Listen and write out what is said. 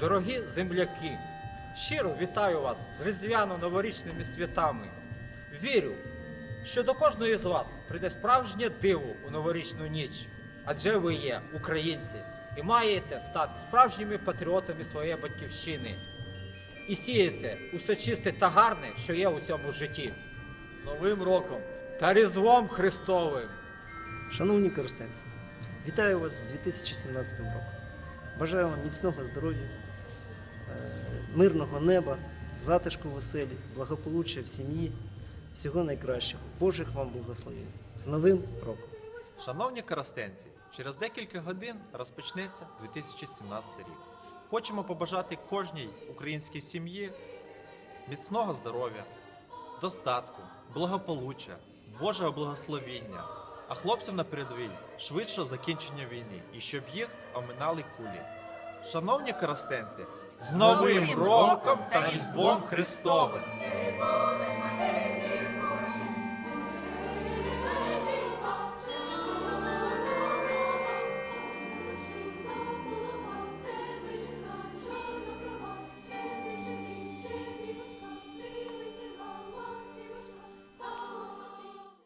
Дорогі земляки, щиро вітаю вас з різдвяно-новорічними святами. Вірю, що до кожної з вас прийде справжнє диво у новорічну ніч, адже ви є українці і маєте стати справжніми патріотами своєї батьківщини і сіяти усе чисте та гарне, що є у цьому житті. З Новим роком та Різдвом Христовим! Шановні користенці, вітаю вас з 2017 роком. Бажаю вам міцного здоров'я, мирного неба, затишку в оселі, благополуччя в сім'ї, всього найкращого. Божих вам благословень. З Новим роком! Шановні коростенці, через декілька годин розпочнеться 2017 рік. Хочемо побажати кожній українській сім'ї міцного здоров'я, достатку, благополуччя, Божого благословіння, а хлопцям на передовій швидшого закінчення війни і щоб їх оминали кулі. Шановні коростенці, з Новим роком та Різдвом Христовим!